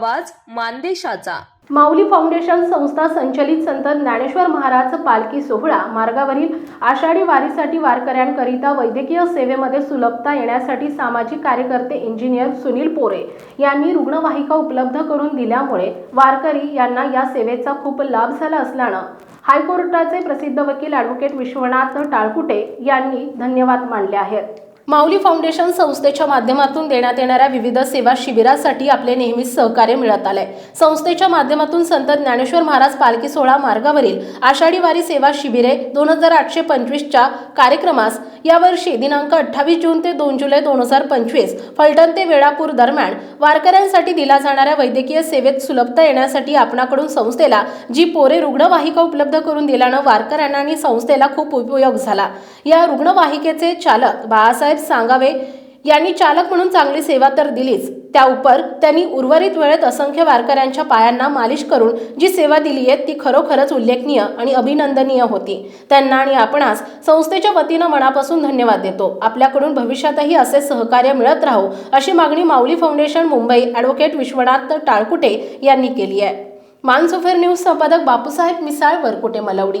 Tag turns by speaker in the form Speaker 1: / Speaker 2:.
Speaker 1: आवाज मानदेशाचा.
Speaker 2: माऊली फाउंडेशन संस्था संचलित संत ज्ञानेश्वर महाराज पालखी सोहळा मार्गावरील आषाढी वारीसाठी वारकऱ्यांकरिता वैद्यकीय सेवेमध्ये सुलभता येण्यासाठी सामाजिक कार्यकर्ते इंजिनियर सुनील पोरे यांनी रुग्णवाहिका उपलब्ध करून दिल्यामुळे वारकरी यांना या सेवेचा खूप लाभ झाला असल्यानं हायकोर्टाचे प्रसिद्ध वकील ॲडव्होकेट विश्वनाथ टाळकुटे यांनी धन्यवाद मानले आहेत. माऊली फाउंडेशन संस्थेच्या माध्यमातून देण्यात येणाऱ्या विविध सेवा शिबिरासाठी आपले नेहमीच सहकार्य मिळत आले संस्थेच्या माध्यमातून संत ज्ञानेश्वर महाराज पालखी सोहळा मार्गावरील आषाढी वारी सेवा शिबिरे दोन हजार आठशे पंचवीसच्या कार्यक्रमास यावर्षी दिनांक अठ्ठावीस जून ते दोन जुलै दोन हजार पंचवीस फलटण ते वेळापूर दरम्यान वारकऱ्यांसाठी दिला जाणाऱ्या वैद्यकीय सेवेत सुलभता येण्यासाठी आपणाकडून संस्थेला जी पोरे रुग्णवाहिका उपलब्ध करून दिल्यानं वारकऱ्यांना आणि संस्थेला खूप उपयोग झाला. या रुग्णवाहिकेचे चालक बाळासाहेब सांगावे. यांनी चालक म्हणून चांगली सेवा तर दिलीच. त्या उपर त्यांनी उर्वरित वेळेत असंख्य वारकऱ्यांच्या पायांना मालिश करून जी सेवा दिली आहे ती खरोखरच उल्लेखनीय आणि अभिनंदनीय होती. त्यांना आणि आपणास संस्थेच्या वतीनं मनापासून धन्यवाद देतो. आपल्याकडून भविष्यातही असे सहकार्य मिळत राहू अशी मागणी माऊली फाउंडेशन मुंबई ॲडव्होकेट विश्वनाथ टाळकुटे यांनी केली आहे. मानसुफेर न्यूज संपादक बापूसाहेब मिसाळ वरकुटे मलवडी.